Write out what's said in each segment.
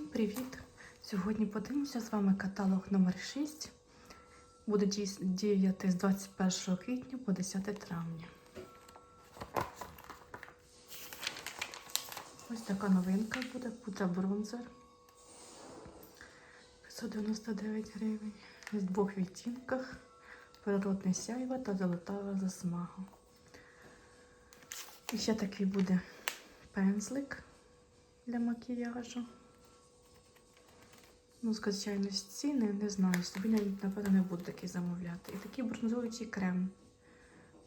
Всім привіт! Сьогодні подивимося з вами каталог номер 6 Буде діяти з 21 квітня по 10 травня. Ось така новинка буде пудра бронзер. 599 гривень. В двох відтінках. Природне сяйва та золотава засмага. І ще такий буде пензлик для макіяжу. Ну, звичайно, ціни не знаю. Собі навіть, напевно, не буду такий замовляти. І такий бронзуючий крем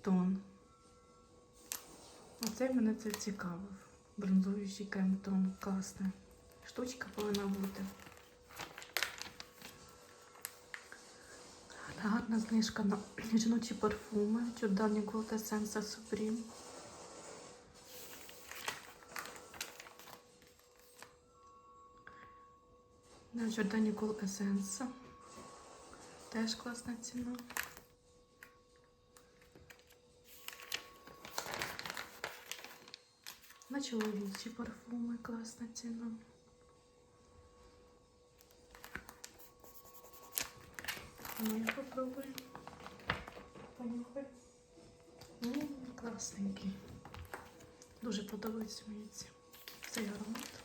тон. Оцей мене це цікавив. Бронзуючий крем тон. Класна. Штучка повинна бути. Гарна знижка на жіночі парфуми. Giordani Gold Essence Supreme. На Giordani Gold Essence. Теж класна ціна. На чоловічі парфуми класна ціна. Ну, я попробую. Понюхай. М, Класненький. Дуже подобається мені цей аромат.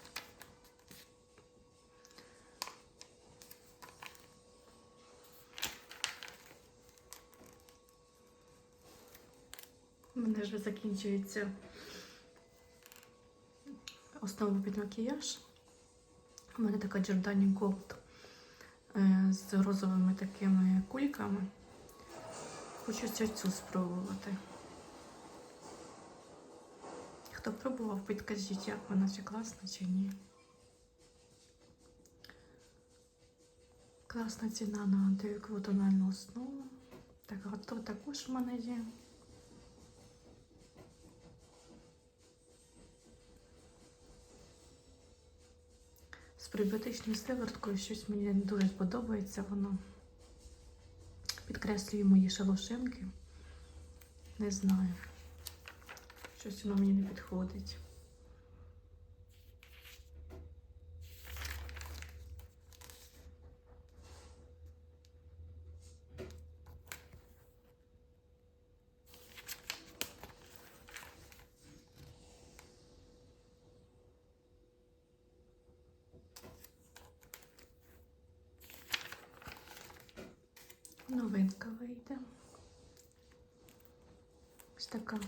Мене вже закінчується основа під макіяж. У мене така Giordani Gold е, з розовими такими кульками. Хочеться цю спробувати. Хто пробував, підкажіть, як вона чи класна, чи ні. Класна ціна на антиюкову тональну основу. Так, то також в мене є. З прибіотичною сивороткою щось мені не дуже подобається воно. Підкреслює мої шалошинки. Не знаю. Щось воно мені не підходить. Новинка вийде. Ось така.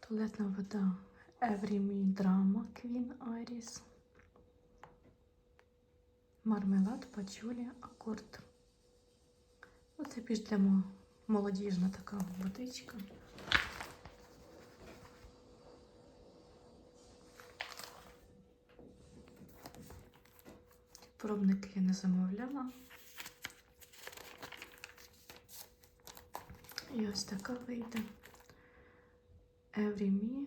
Туалетна вода Every Me Drama Queen Iris. Мармелад, пачулі, акорд. Оце більш для молодіжна така водичка. Пробники я не замовляла. І ось така вийде. Every Me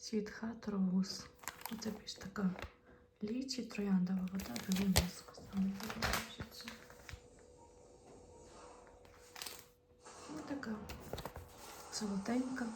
Sweet Rose. Оце більш така лічі, трояндова вода. Саме подобається. Ось така золотенька.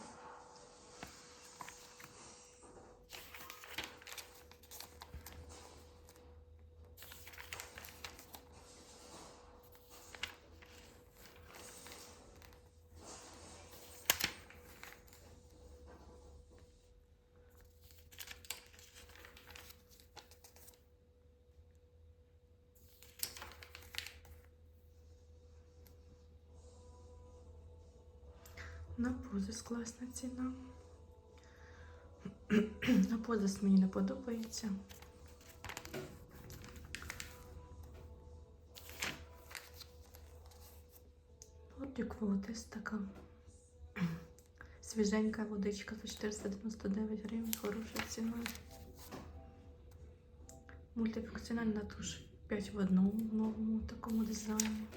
На позис класна ціна. На позис мені не подобається. Лотик Водис така. Свіженька водичка за 499 гривень, хороша ціна. Мультифункціональна туш 5 в одному в новому такому дизайні.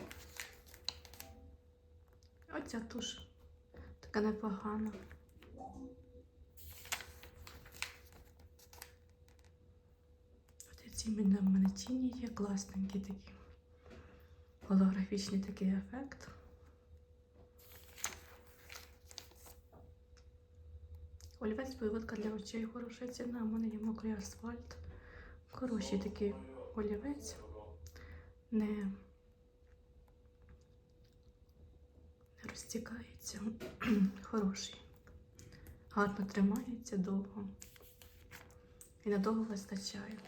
Оця туш така непогана. Ці в тіні є, класненькі такі. Голографічний такий ефект. Олівець виводка для очей хороша ціна. У мене є мокрий асфальт. Хороший такий олівець. Не, не розтікається. Хороший. Гарно тримається довго. І надовго вистачає.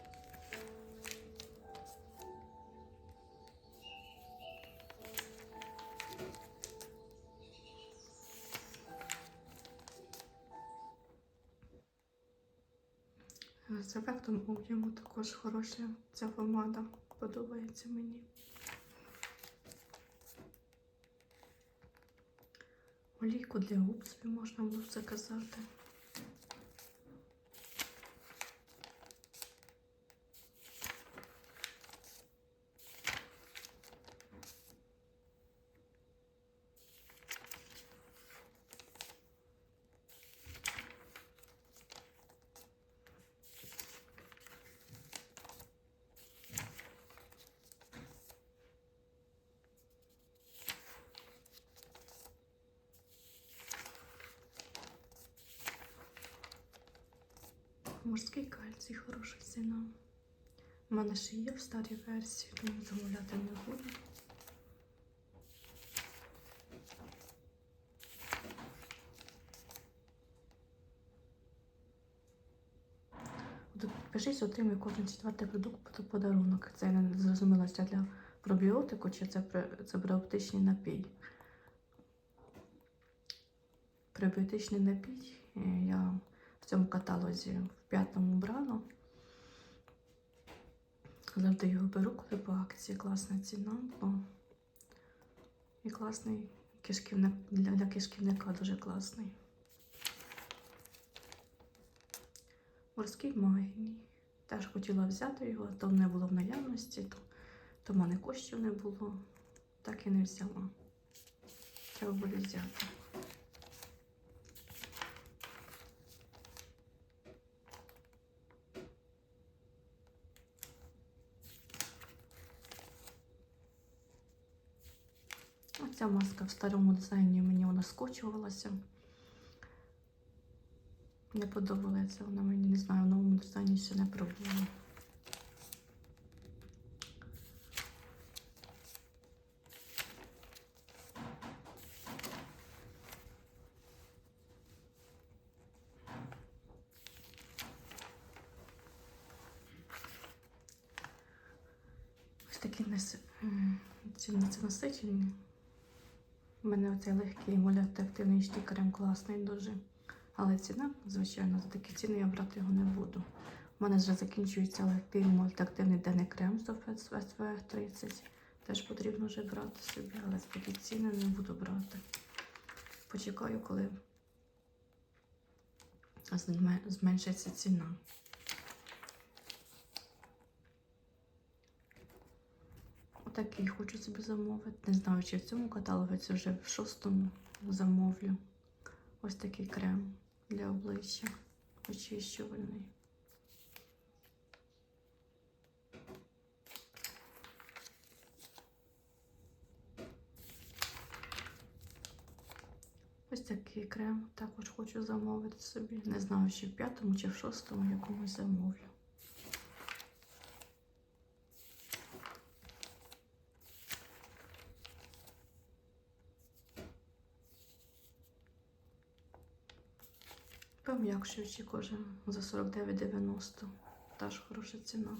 З ефектом об'єму також хороша ця помада. Подобається мені. Олійку для губ собі можна було заказати. Морський кальцій хороша ціна. У мене ще є в старій версії, тому замовляти не буду. Підпишись, отримай кожен четвертий продукт по подарунок. Це я не зрозуміла, це для пробіотику чи це, пробіотичний напій. Пробіотичний напій е, я в цьому каталозі в п'ятому брала. Завжди його беру, коли по акції класна ціна. Бо... І класний кишківник для, для кишківника дуже класний. Морський магній. Теж хотіла взяти його, то не було в наявності, то, то в мене коштів не було. Так і не взяла. Треба буде взяти. Оця маска в старому дизайні мені вона скочувалася. Не подобається вона мені, не знаю, в новому дизайні ще не пробувала. Ось такі нас... ці насичені. У мене оцей легкий емулятивний штікерем класний дуже. Але ціна, звичайно, за такі ціни я брати його не буду. У мене вже закінчується легкий мультиактивний денний крем з SPF 30. Теж потрібно вже брати собі, але за такі ціни не буду брати. Почекаю, коли зменшиться ціна. Отакий хочу собі замовити. Не знаю, чи в цьому каталозі це вже в шостому замовлю. Ось такий крем для обличчя очищувальний. Ось такий крем також хочу замовити собі. Не знаю, чи в п'ятому, чи в шостому якомусь замовлю. Пом'якшуючи кожен за 49,90. Теж хороша ціна.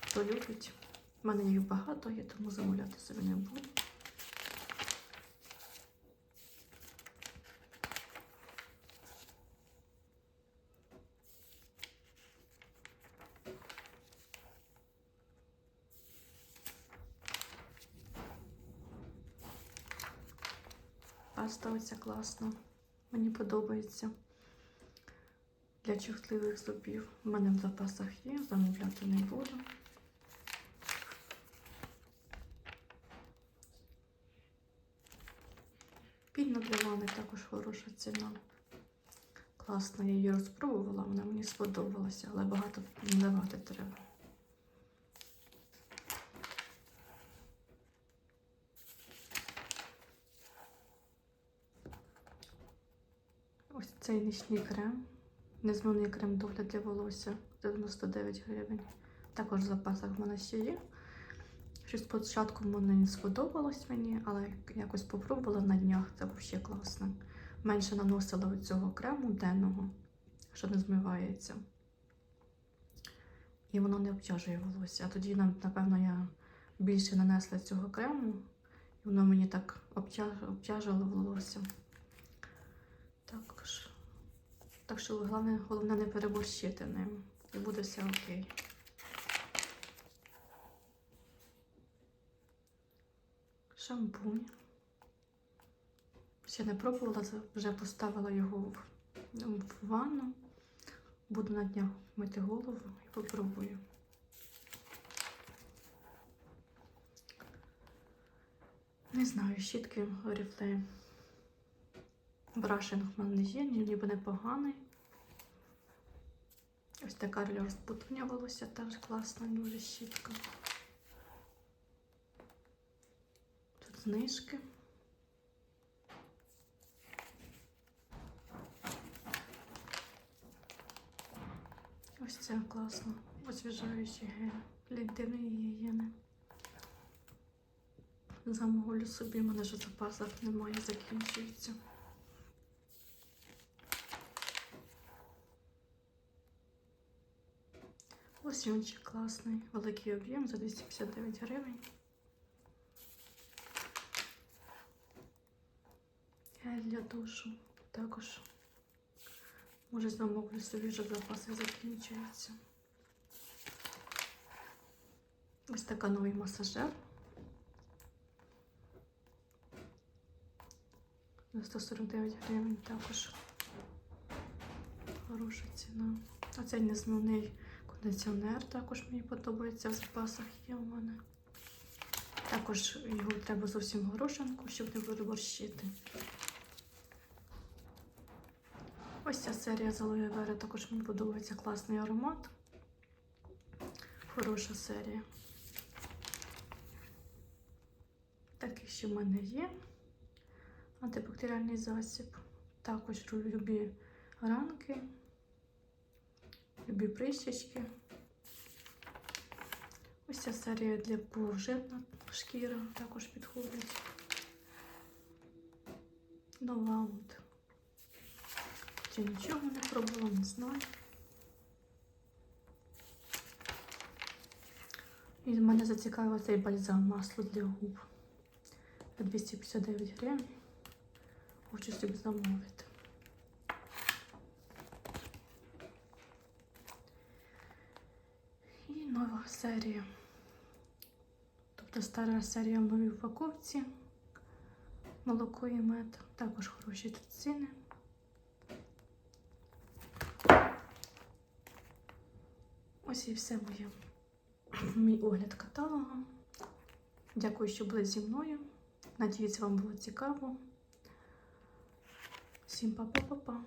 Хто любить. У мене їх багато є, тому замовляти собі не буду. Паста оця класна. Мені подобається. Для чутливих зубів. У мене в запасах є, замовляти не буду. Пінна для ванни також хороша ціна. Класна, я її розпробувала, вона мені сподобалася, але багато наливати треба. Ось цей нічний крем Незмінний крем догляд для волосся 99 гривень. Також в запасах в мене ще є. Щось спочатку воно не сподобалось мені, але якось попробувала на днях, це взагалі класно. Менше наносила цього крему денного, що не змивається. І воно не обтяжує волосся. А тоді, напевно, я більше нанесла цього крему, і воно мені так обтяж- обтяжило волосся. Також. Так що головне, головне не переборщити ним. І буде все окей. Шампунь. Ще не пробувала, вже поставила його в, в ванну. Буду на днях мити голову і попробую. Не знаю, щітки Oriflame. Брашинг в мене є, ніби непоганий. Ось така для розпутування волосся теж класна, дуже щітка. Тут знижки. Ось це класно. Освіжаючий гель інтимної гігієни. Замовлю собі, в мене ж в запасах немає, закінчується. Лосьончик класний, великий об'єм за 259 гривень. Гель для душу також. Може замовлю собі вже запаси закінчуються. Ось така новий масажер. За 149 гривень також. Хороша ціна. А цей незмінний кондиціонер також мені подобається в запасах є у мене. Також його треба зовсім горошинку, щоб не переборщити. Ось ця серія з вера також мені подобається класний аромат. Хороша серія. Такий ще в мене є. Антибактеріальний засіб. Також любі ранки, любі прищечки. Ось ця серія для повжирна шкіра також підходить. Новаут. Чи нічого не пробувала, не знаю. І мене зацікавив цей бальзам масло для губ. 259 гривень. Хочу собі замовити. І нова серія. Тобто стара серія в новій упаковці. Молоко і мед. Також хороші ціни. Ось і все моє. Мій огляд каталогу. Дякую, що були зі мною. Надіюсь, вам було цікаво. Всім па-па-па-па.